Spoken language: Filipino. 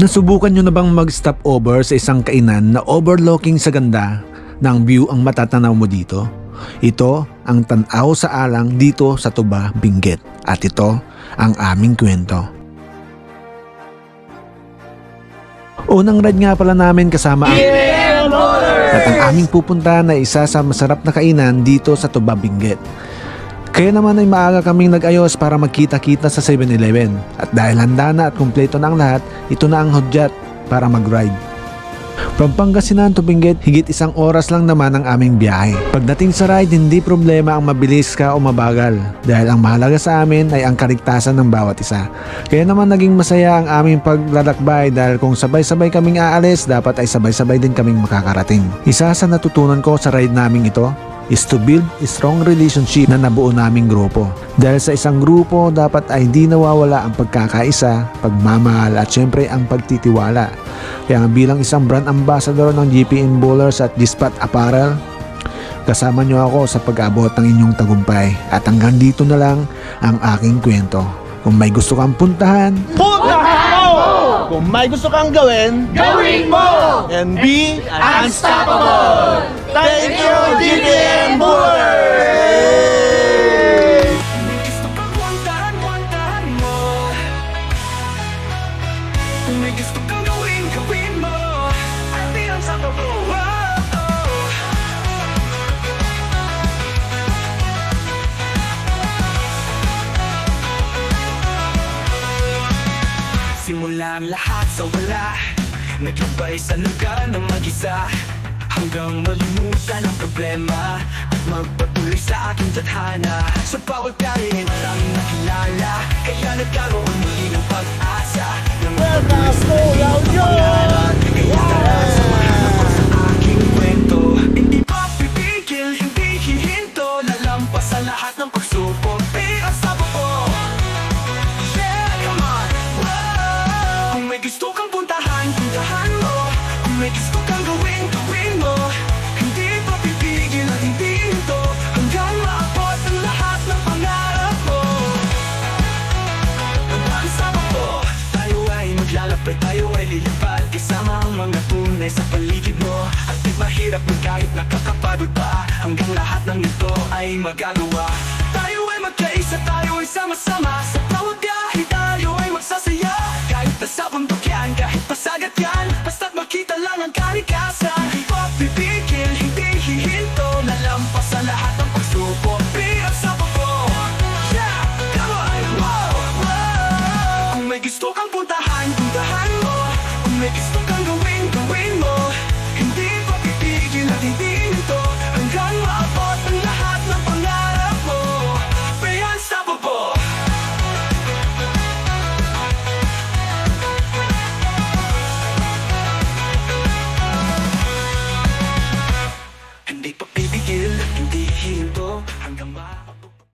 Nasubukan nyo na bang mag-stop over sa isang kainan na overlooking sa ganda ng view ang matatanaw mo dito? Ito ang tanaw sa alang dito sa Tuba, Benguet. At ito ang aming kwento. Unang ride nga pala namin kasama ang at ang aming pupuntahan ay isa sa masarap na kainan dito sa Tuba, Benguet. Kaya naman ay maaga kaming nag-ayos para magkita-kita sa 7-Eleven. At dahil handa na at kumpleto ang lahat, ito na ang hudyat para mag-ride. From Pangasinan to Benguet, higit isang oras lang naman ang aming biyahe. Pagdating sa ride, hindi problema ang mabilis ka o mabagal. Dahil ang mahalaga sa amin ay ang kaligtasan ng bawat isa. Kaya naman naging masaya ang aming paglalakbay dahil kung sabay-sabay kaming aalis, dapat ay sabay-sabay din kaming makakarating. Isa sa natutunan ko sa ride naming ito, is to build a strong relationship na nabuo naming grupo. Dahil sa isang grupo, dapat ay hindi nawawala ang pagkakaisa, pagmamahal at syempre ang pagtitiwala. Kaya nga bilang isang brand ambassador ng GPN Bowlers at Dispat Apparel, kasama niyo ako sa pag-abot ng inyong tagumpay. At hanggang dito na lang ang aking kwento. Kung may gusto kang puntahan, Puntahan mo! Kung may gusto kang gawin, Gawin mo! And be Unstoppable! Thank you, GBM Bullers! May gusto kang gawin, gawin mo At di ang sa mo Simula ang lahat sa wala Naglubay sa lugar ng mag-isa. Hanggang malimutan ang problema. At magpatuloy sa aking tadhana. Sa bawat biyahe maraming nakilala. Kaya nagkaroon muli ng pag-asa. Na Welcome to La Union! May gusto kang gawin, gawin pipigil hindi hinto Hanggang maabot lahat ng pangarap mo. Ko Tayo ay maglalapit, tayo ay lilipad. Kasama ang mga tunay sa paligid mo. At di mahirap mo kahit nakakapagod pa Hanggang lahat ng ito ay magagawa. Tayo ay magkaisa, tayo ay sama-sama ang puntahan, puntahan mo. Kung may gusto